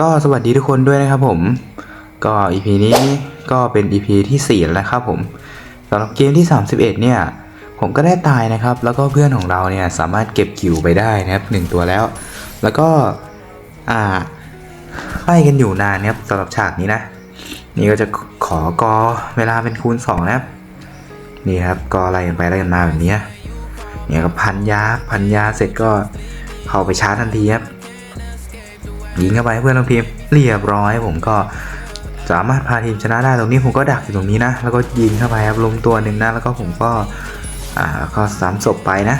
ก็สวัสดีทุกคนด้วยนะครับผม ก็ EP นี้ก็เป็น EP ที่4แล้วนะครับผมสำหรับเกมที่ 31 เนี่ย ผมก็ได้ตายนะครับ แล้วก็เพื่อนของเราเนี่ยสามารถเก็บคิวไปได้นะครับหนึ่งตัวแล้ว แล้วก็อ่าไล่กันอยู่นานนะครับสำหรับฉากนี้นะ นี่ก็จะขอกอเวลาเป็นคูณ 2 นะครับ นี่ครับกอไล่กันไปไล่กันมาแบบนี้เนี่ยก็พันยาพันยาเสร็จก็เข้าไปชาร์จทันทีครับ ยิงเข้าไปให้เพื่อนลงทีมเรียบร้อย ผมก็สามารถพาทีมชนะได้ตรงนี้ผมก็ดักอยู่ตรงนี้นะ แล้วก็ยิงเข้าไปครับลงตัวหนึ่งนะ แล้วก็ผมก็อ่าก็สามศพไปนะ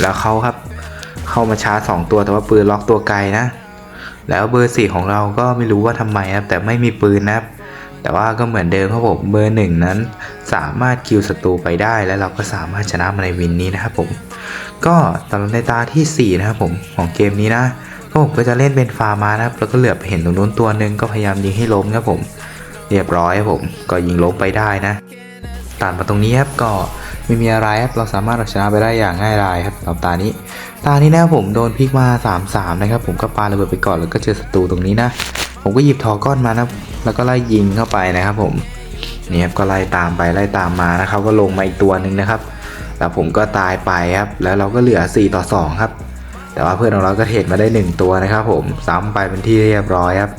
แล้วเขาครับเข้ามาชาร์จสองตัวแต่ว่าปืนล็อกตัวไกลนะ แล้วเบอร์สี่ของเราก็ไม่รู้ว่าทำไมครับแต่ไม่มีปืนนะครับแต่ว่าก็เหมือนเดิมครับผมเบอร์หนึ่งนั้น สามารถคิวศัตรูไปได้และเราก็สามารถชนะมาในวินนี้นะครับผม ก็สำหรับในตาทีสี่ 4 นะครับผมของเกมนี้นะ ก็ผมก็จะเล่นเป็นฟาร์มานะครับ แล้วก็เหลือบไปเห็นตรงนู้นตัวหนึ่งก็พยายามยิงให้ล้มครับผม เรียบร้อยครับผม ก็ยิงล้มไปได้นะตัดมาตรงนี้ครับก็ไม่มีอะไรครับเราสามารถเอาชนะไปได้อย่างง่ายดายครับสำหรับตานี้ ตานี้นะครับผมโดนพิกมา 3-3 นะครับ ผมก็ปาระเบิดไปก่อนแล้วก็เจอศัตรูตรงนี้นะ ผมก็หยิบทอก้อนมานะแล้วก็ไล่ยิงเข้าไปนะครับ ผมนี่ครับก็ไล่ตามไปไล่ตามมานะครับ ก็ลงมาอีกตัวหนึ่งนะครับ แล้วผมก็ตายไปครับ แล้วเราก็เหลือ 4 ต่อ 2 ครับ แต่ว่าเพื่อนของเราก็เทรดมาได้ 1 ตัวนะครับผมซ้ำไปเป็นที่เรียบร้อยครับ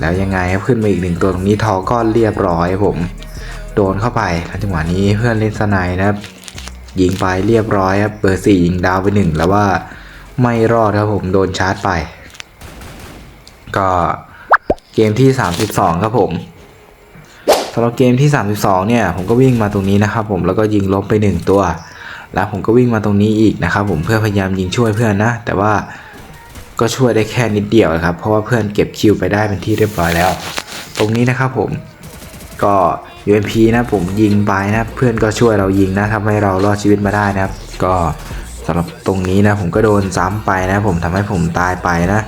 แล้วยังไงครับขึ้นมาอีกหนึ่งตัวตรงนี้ทอก้อนเรียบร้อยผม โดนเข้าไปแล้วจังหวะนี้เพื่อนเล่นสไนด์นะครับ ยิงไปเรียบร้อยครับเบอร์สี่ยิงดาวไปหนึ่งแล้วว่าไม่รอดครับผมโดนชาร์จไป ก็เกมที่ 32 ครับผมสำหรับเกมที่ 32 เนี่ย ผมก็วิ่งมาตรงนี้นะครับผมแล้วก็ยิงลบไป 1 ตัว แล้วผมก็วิ่งมาตรงนี้อีกนะครับผมเพื่อพยายามยิงช่วยเพื่อนนะ แต่ว่าก็ช่วยได้แค่นิดเดียวครับ เพราะว่าเพื่อนเก็บคิวไปได้เป็นที่เรียบร้อยแล้ว ตรงนี้นะครับผมก็ UMP นะผมยิงไปนะเพื่อนก็ช่วยเรายิงนะทำให้เรารอดชีวิตมาได้นะครับ ก็สำหรับตรงนี้นะผมก็โดนซ้ำไปนะผมทำให้ผมตายไปนะ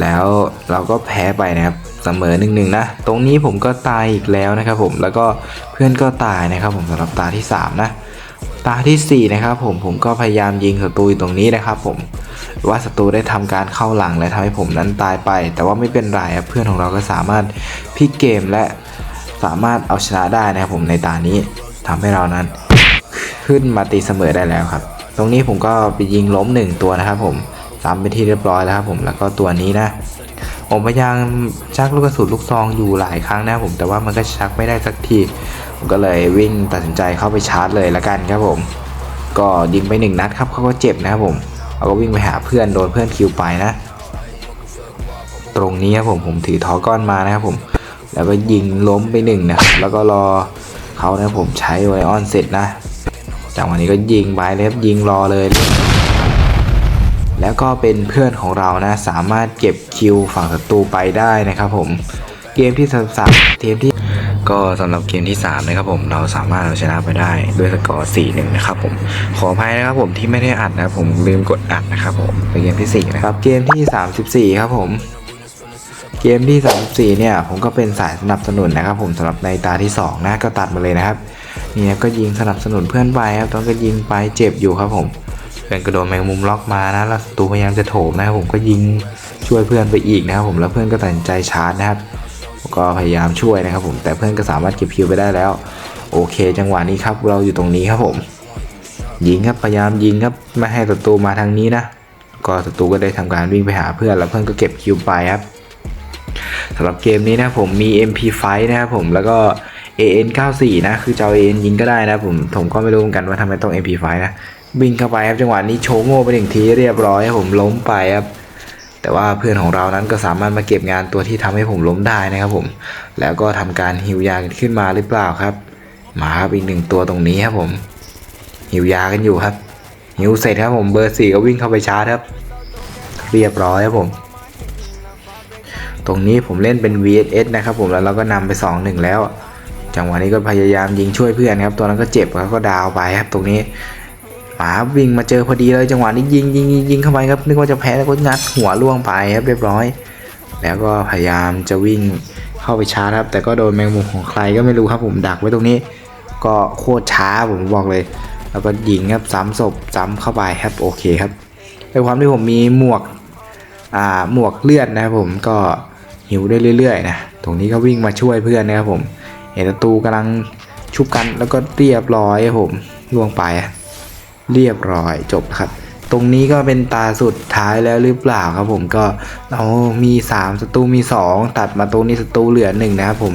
แล้วเราก็แพ้ไปนะครับเสมอหนึ่งหนึ่งนะ ตรงนี้ผมก็ตายอีกแล้วนะครับผมแล้วก็เพื่อนก็ตายนะครับผมสำหรับตาที่ 3 นะ ตาทีสี่ 4 นะครับผมผมก็พยายามยิงศัตรูตรงนี้นะครับผมว่าศัตรูได้ทำการเข้าหลังและทำให้ผมนั้นตายไป แต่ว่าไม่เป็นไรเพื่อนของเราก็สามารถพลิกเกมและสามารถเอาชนะได้นะครับผมในตานี้ทำให้เรานั้น ขึ้นมาตีเสมอได้แล้วครับ ตรงนี้ผมก็ไปยิงล้มหนึ่งตัวนะครับผมซ้ำเป็นที่เรียบร้อยแล้วครับผมแล้วก็ตัวนี้นะผมพยายามชักลูกกระสุนลูกซองอยู่หลายครั้งนะครับผมแต่ว่ามันก็ชักไม่ได้สักที ผมก็เลยวิ่งตัดสินใจเข้าไปชาร์จเลยละกันครับผม ก็ยิงไปหนึ่งนัดครับเขาก็เจ็บนะครับผมเราก็วิ่งไปหาเพื่อนโดนเพื่อนคิวไปนะ ตรงนี้ครับผมผมถือทอก้อนมานะครับผม แล้วก็ยิงล้มไปหนึ่งนะครับแล้วก็รอเขานะครับผมใช้ไวออนเสร็จนะจังหวะนี้ก็ยิงไปเลยครับยิงรอเลย แล้วก็เป็นเพื่อนของเรานะสามารถเก็บคิวฝั่งศัตรูไปได้นะครับผม เกมที่สามเกมที่ ก็สำหรับเกมที่3นะครับผมเราสามารถเอาชนะไปได้ด้วยสกอร์4-1นะครับผมขออภัยนะครับผมที่ไม่ได้อัดนะครับผมลืมกดอัดนะครับผมเป็นเกมที่4นะครับเกมที่ 34 ครับผมเกมที่ 34 เนี่ย ผมก็เป็นสายสนับสนุนนะครับ ผมสำหรับในตาที่ 2 นะก็ตัดมาเลยนะครับนี่ก็ยิงสนับสนุนเพื่อนไปครับตอนก็ยิงไปเจ็บอยู่ครับผมเพื่อนกระโดดแมงมุมล็อกมานะแล้วศัตรูพยายามจะโถมนะครับผมก็ยิงช่วยเพื่อนไปอีกนะครับผมแล้วเพื่อนก็ตัดสินใจชาร์จนะครับ ก็พยายามช่วยนะครับผมแต่เพื่อนก็สามารถเก็บคิวไปได้แล้ว โอเค จังหวะนี้ครับเราอยู่ตรงนี้ครับผม ยิงครับพยายามยิงครับไม่ให้ศัตรูมาทางนี้นะก็ศัตรูก็ได้ทำการวิ่งไปหาเพื่อนแล้วเพื่อนก็เก็บคิวไปครับสำหรับเกมนี้นะผมมี MP5 นะครับผมแล้วก็ AN94 นะคือจะเอา AN ยิงก็ได้นะผมผมก็ไม่รู้เหมือนกันว่าทำไมต้อง MP5 นะวิ่งเข้าไปครับจังหวะนี้โชว์โง่ไปหนึ่งทีเรียบร้อยครับผมล้มไปครับ แต่ว่าเพื่อนของเรานั้นก็สามารถมาเก็บงานตัวที่ทำให้ผมล้มได้นะครับผม แล้วก็ทำการฮิวยากันขึ้นมาหรือเปล่าครับ มาครับอีกหนึ่งตัวตรงนี้ครับผมหิวยากันอยู่ครับหิวเสร็จครับผมเบอร์สี่ก็วิ่งเข้าไปชาร์จครับ เรียบร้อยครับผม ตรงนี้ผมเล่นเป็น VSS นะครับผมแล้วเราก็นำไป2-1แล้ว จังหวะนี้ก็พยายามยิงช่วยเพื่อนครับ ตัวนั้นก็เจ็บครับก็ดาวไปครับ ตรงนี้ หมาวิ่งมาเจอพอดีเลยจังหวะนี้ยิงยิงยิงยิงเข้าไปครับนึกว่าจะแพ้แล้วก็งัดหัวล่วงไปครับเรียบร้อย แล้วก็พยายามจะวิ่งเข้าไปชาร์จครับ แต่ก็โดนแมงมุมของใครก็ไม่รู้ครับผมดักไว้ตรงนี้ ก็โคตรช้าผมบอกเลย แล้วก็ยิงครับซ้ำศพซ้ำเข้าไปครับโอเคครับด้วยความที่ผมมีหมวกอ่าหมวกเลือดนะครับผมก็หิวได้เรื่อยๆนะตรงนี้ก็วิ่งมาช่วยเพื่อนนะครับผมเห็นศัตรูกำลังชุบกันแล้วก็เรียบร้อยครับผมล่วงไป เรียบร้อยจบครับ ตรงนี้ก็เป็นตาสุดท้ายแล้วหรือเปล่าครับผมก็เรามี3ศัตรูมี 2 ตัดมาตรงนี้ศัตรูเหลือหนึ่งนะครับผม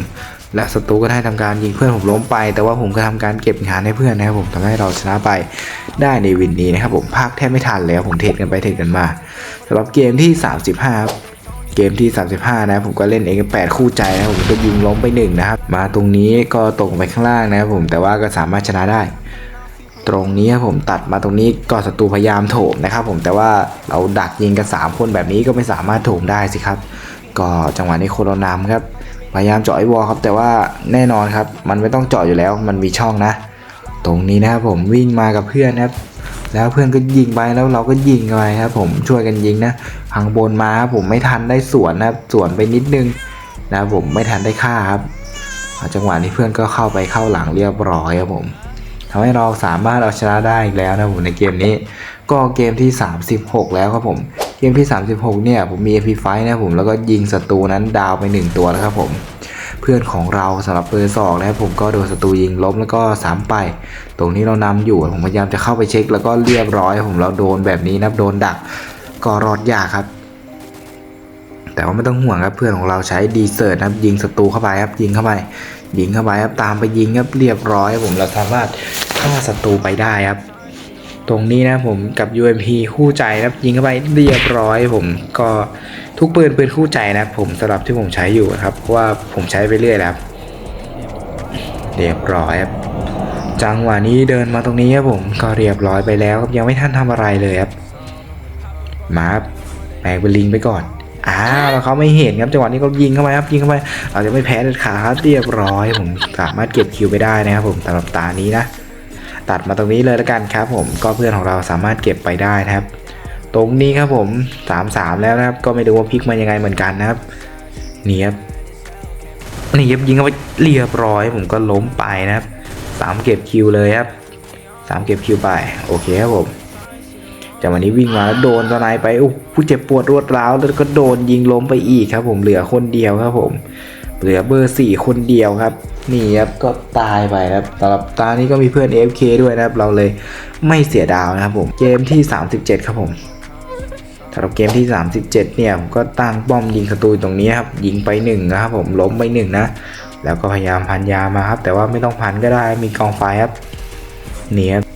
และศัตรูก็ได้ทำการยิงเพื่อนผมล้มไป แต่ว่าผมก็ทำการเก็บงานให้เพื่อนนะครับผมทำให้เราชนะไปได้ในวินนี้นะครับผมภาคแทบไม่ทันแล้วผมเทรดกันไปเทรดกันมาสำหรับเกมที่ 35ครับเกมที่ 35 นะผมก็เล่นเองแปดคู่ใจนะผมก็ยิงล้มไปหนึ่งนะครับมาตรงนี้ก็ตกไปข้างล่างนะครับผมแต่ว่าก็สามารถชนะได้ ตรงนี้ครับผมตัดมาตรงนี้ก็ศัตรูพยายามโถมนะครับผมแต่ว่าเราดักยิงกัน 3 คนแบบนี้ก็ไม่สามารถโถมได้สิครับ ก็จังหวะนี้โคโรนามครับพยายามเจาะไอ้วอลครับ แต่ว่าแน่นอนครับ มันไม่ต้องเจาะอยู่แล้ว มันมีช่องนะ ตรงนี้นะครับผมวิ่งมากับเพื่อนครับแล้วเพื่อนก็ยิงไปแล้วเราก็ยิงไปครับ ผมช่วยกันยิงนะพังบนมาครับผมไม่ทันได้สวนนะครับสวนไปนิดนึงนะครับผมไม่ทันได้ฆ่าครับจังหวะนี้เพื่อนก็เข้าไปเข้าหลังเรียบร้อยครับผม ทำให้เราสามารถเอาชนะได้อีกแล้วนะผมในเกมนี้ ก็เกมที่ 36 แล้วครับผม เกมที่ 36 เนี่ยผมมี AP ไฟนะผมแล้วก็ยิงศัตรูนั้นดาวไป 1 ตัวแล้วครับผมเพื่อนของเราสำหรับเบอร์สองนะครับผมก็โดนศัตรูยิงล้มแล้วก็สามไป ตรงนี้เรานำอยู่ผมพยายามจะเข้าไปเช็ค แล้วก็เรียบร้อย ผมเราโดนแบบนี้นะโดนดักก็รอดยากครับ แต่ว่าไม่ต้องห่วงครับเพื่อนของเราใช้ดีเซอร์นะครับยิงศัตรูเข้าไปครับยิงเข้าไป ยิงเข้าไปครับตามไปยิงครับเรียบร้อยครับผมเราสามารถฆ่าศัตรูไปได้ครับ ตรงนี้นะผมกับ UMP คู่ใจครับยิงเข้าไปเรียบร้อยผมก็ทุกปืนปืนคู่ใจนะครับผมสำหรับที่ผมใช้อยู่นะครับเพราะว่าผมใช้ไปเรื่อยแล้วครับ เรียบร้อยครับจังหวะนี้เดินมาตรงนี้ครับผมก็เรียบร้อยไปแล้วครับยังไม่ทันทำอะไรเลยครับมาครับแปลงเป็นลิงไปก่อน อ้าวแล้วเขาไม่เห็นครับจังหวะนี้ก็ยิงเข้าไปครับยิงเข้าไปเราจะไม่แพ้เด็ดขาดครับเรียบร้อยผมสามารถเก็บคิวไปได้นะครับผมสำหรับตานี้นะตัดมาตรงนี้เลยแล้วกันครับ ผมก็เพื่อนของเราสามารถเก็บไปได้นะครับ ตรงนี้ครับผม3 3แล้วนะครับ ก็ไม่รู้ว่าพลิกมายังไงเหมือนกันนะครับนี่ครับนี่ครับยิงเข้าไปเรียบร้อย ผมก็ล้มไปนะครับสามเก็บคิวเลยครับสามเก็บคิวไปโอเคครับผม จากวันนี้วิ่งมาแล้วโดนตะไนไปโอ้ผู้เจ็บปวดรวดร้าวแล้วก็โดนยิงล้มไปอีกครับผมเหลือคนเดียวครับผม เหลือเบอร์สี่คนเดียวครับนี่ครับก็ตายไปครับสำหรับตานี้ก็มีเพื่อน AFK ด้วยนะครับ เราเลยไม่เสียดาวนะครับผมเกมที่ 37 ครับผมสำหรับเกมที่ 37 เนี่ยผมก็ตั้งป้อมยิงศัตรูตรงนี้ครับยิงไปหนึ่งนะครับผมล้มไปหนึ่งนะแล้วก็พยายามพันยามาครับ แต่ว่าไม่ต้องพันก็ได้มีกองไฟครับนี่ครับ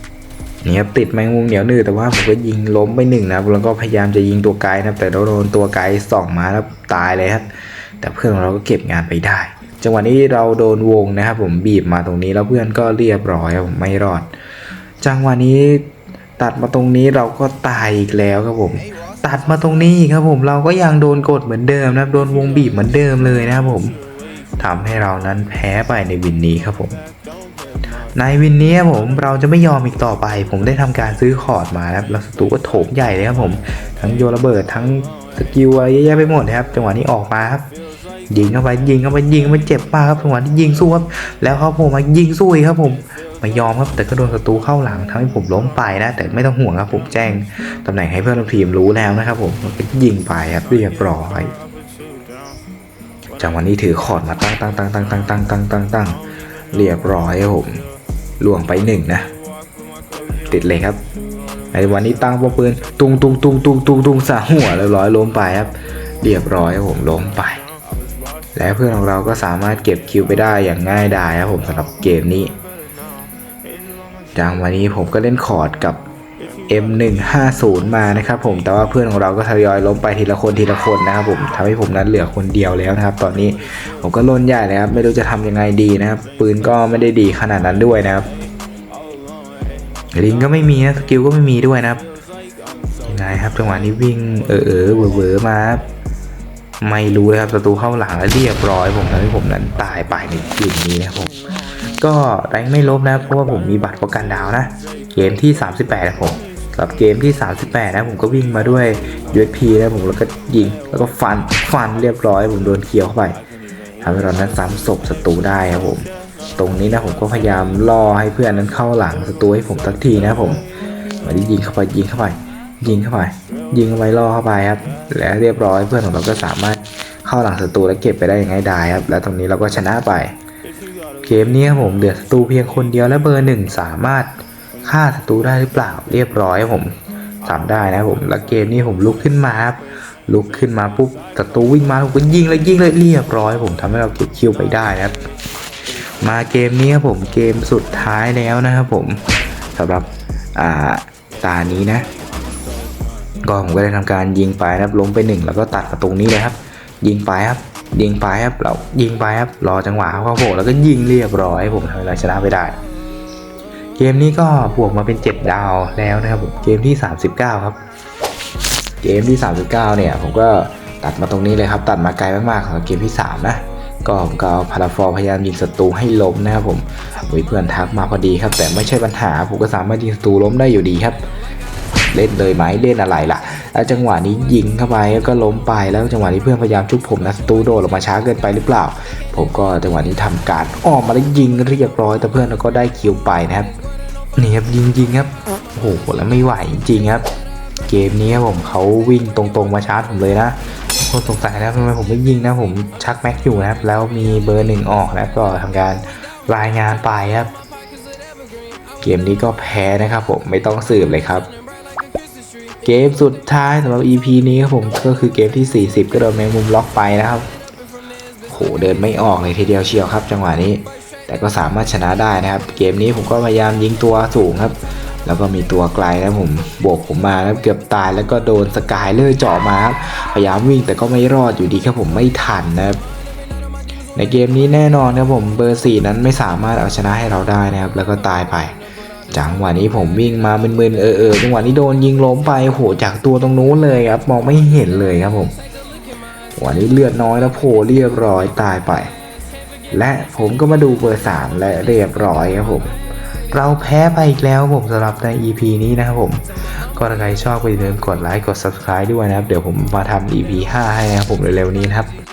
นี่ครับติดแมงมุมเหนียวหนืดแต่ว่าผมก็ยิงล้มไปหนึ่งนะครับแล้วก็พยายามจะยิงตัวไกลนะครับ แต่โดนตัวไกลส่องมาแล้วตายเลยครับ แต่เพื่อนของเราก็เก็บงานไปได้ จังหวะนี้เราโดนวงนะครับ ผมบีบมาตรงนี้แล้วเพื่อนก็เรียบร้อยผมไม่รอด จังหวะนี้ตัดมาตรงนี้เราก็ตายอีกแล้วครับผม ตัดมาตรงนี้ครับผมเราก็ยังโดนกดเหมือนเดิมนะครับ โดนวงบีบเหมือนเดิมเลยนะครับผมทำให้เรานั้นแพ้ไปในวินนี้ครับผม ในวินนี้ผมเราจะไม่ยอมอีกต่อไป ผมได้ทำการซื้อคอร์ดมานะครับแล้วศัตรูก็โถมใหญ่เลยครับผม ทั้งโยนระเบิดทั้งสกิลอะไรเยอะแยะไปหมดนะครับจังหวะนี้ออกมาครับยิงเข้าไปยิงเข้าไปยิงเข้าไปเจ็บมากครับจังหวะที่ยิงสู้ครับแล้วเขาผมมายิงสู้อีกครับผมไม่ยอมครับแต่ก็โดนศัตรูเข้าหลังทำให้ผมล้มไปนะ แต่ไม่ต้องห่วงครับผมแจ้งตำแหน่งให้เพื่อนทีมรู้แล้วนะครับผมก็ยิงไปครับเรียบร้อยจังหวะนี้ถือคอร์ดมาตั้งตั้งตั้งตั้งตั้งตั้งตั้งตั้งตั้งเรียบร้อยครับผม ล่วงไปหนึ่งนะ ติดเลยครับไอ้วันนี้ตั้งป้อมปืนตุงตุงตุงตุงตุงตุงสาหัวเรียบร้อยล้มไปครับ เรียบร้อยครับผมล้มไป และเพื่อนของเราก็สามารถเก็บคิวไปได้อย่างง่ายดายครับผมสำหรับเกมนี้จังวันนี้ผมก็เล่นคอร์ดกับ M150 มานะครับผมแต่ว่าเพื่อนของเราก็ทยอยล้มไปทีละคนทีละคนนะครับผมทำให้ผมนั้นเหลือคนเดียวแล้วนะครับ ตอนนี้ผมก็ล้นใหญ่เลยครับไม่รู้จะทำยังไงดีนะครับ ปืนก็ไม่ได้ดีขนาดนั้นด้วยนะครับลิงก็ไม่มีนะสกิลก็ไม่มีด้วยนะครับยังไงครับจังหวะนี้วิ่งเออเออเวอเวอมาครับไม่รู้เลยครับศัตรูเข้าหลังแล้วเรียบร้อย ผมทำให้ผมนั้นตายไปในเกมนี้นะครับผมก็แรงไม่ลบนะเพราะว่าผมมีบัตรประกันดาวนะเกมที่ 38นะผม สำหรับเกมที่ 38 นะผมก็วิ่งมาด้วย USP นะผมแล้วก็ยิงแล้วก็ฟันฟันเรียบร้อย ผมโดนเคียวเข้าไปทำให้เรานั้นซ้ำศพศัตรูได้ครับผม ตรงนี้นะผมก็พยายามล่อให้เพื่อนนั้นเข้าหลังศัตรูให้ผมสักทีนะผมมาที่ยิงเข้าไปยิงเข้าไปยิงเข้าไปยิงเข้าไปล่อเข้าไปครับ และเรียบร้อยเพื่อนของเราก็สามารถเข้าหลังศัตรูและเก็บไปได้อย่างง่ายดายครับ และตรงนี้เราก็ชนะไป เกมนี้ครับผมเดือดศัตรูเพียงคนเดียวและเบอร์หนึ่งสามารถ ฆ่าศัตรูได้หรือเปล่าเรียบร้อยผมทำได้นะผมแล้วเกมนี้ผมลุกขึ้นมาครับลุกขึ้นมาปุ๊บศัตรูวิ่งมาผมก็ยิงเลยยิงเลยเรียบร้อย ผมทำให้เราเก็บคิวไปได้นะครับ มาเกมนี้ครับผมเกมสุดท้ายแล้วนะครับผมสำหรับอ่าตานี้นะก็ผมก็ได้ทำการยิงไปนะครับล้มไปหนึ่งแล้วก็ตัดมาตรงนี้เลยครับ ยิงไปครับยิงไปครับเรายิงไปครับรอจังหวะเขาเข้าโผล่แล้วก็ยิงเรียบร้อย ผมทำให้เราชนะไปได้ เกมนี้ก็บวกมาเป็น 7 ดาวแล้วนะครับผมเกมที่ 39 ครับ เกมที่ 39 เนี่ย ผมก็ตัดมาตรงนี้เลยครับ ตัดมาไกลมากๆสำหรับเกมที่ 3 นะ ก็ผมก็เอาพาราฟอร์พยายามยิงศัตรูให้ล้มนะครับผมเพื่อนทักมาพอดีครับ แต่ไม่ใช่ปัญหาผมก็สามารถยิงศัตรูล้มได้อยู่ดีครับ เล่นเลยไหมเล่นอะไรล่ะแล้วจังหวะนี้ยิงเข้าไปแล้วก็ล้มไปแล้วจังหวะนี้เพื่อนพยายามชุบผมนะศัตรูโดดออกมาช้าเกินไปหรือเปล่า ผมก็จังหวะนี้ทำการออกมาแล้วยิงเรียบร้อยแต่เพื่อนก็ได้คิวไปนะครับ นี่ครับยิงยิงครับโอ้โหแล้วไม่ไหวจริงครับ เกมนี้ครับผมเขาวิ่งตรงๆมาชาร์จผมเลยนะคนสงสัยนะทำไมผมไม่ยิงนะผมชักแม็กอยู่นะครับ แล้วมีเบอร์หนึ่งออกนะก็ทำการรายงานไปครับ เกมนี้ก็แพ้นะครับผมไม่ต้องสืบเลยครับ เกมสุดท้ายสำหรับ EP นี้ครับผมก็คือเกมที่ 40 ก็โดนแมงมุมล็อกไปนะครับโหเดินไม่ออกเลยทีเดียวเชียวครับ จังหวะนี้ แต่ก็สามารถชนะได้นะครับ เกมนี้ผมก็พยายามยิงตัวสูงครับ แล้วก็มีตัวไกลนะผมโบกผมมาแล้วเกือบตายแล้วก็โดนสกายเลอร์เจาะมาครับพยายามวิ่งแต่ก็ไม่รอดอยู่ดีครับผมไม่ทันนะครับในเกมนี้แน่นอนครับผมเบอร์สี่นั้นไม่สามารถเอาชนะให้เราได้นะครับ แล้วก็ตายไป จังหวะนี้ผมวิ่งมามึนๆเออเออจังหวะนี้โดนยิงล้มไปโหจากตัวตรงนู้นเลยครับมองไม่เห็นเลยครับผมวันนี้เลือดน้อยแล้วโผล่เรียบร้อยตายไป และผมก็มาดูเบอร์สามและเรียบร้อยครับผม เราแพ้ไปอีกแล้วผมสำหรับใน EP นี้นะครับผมก็ถ้าใครชอบก็อย่าลืมกดไลค์กด subscribe ด้วยนะครับ เดี๋ยวผมมาทำ EP 5 ให้นะครับผมเร็วๆนี้นะครับ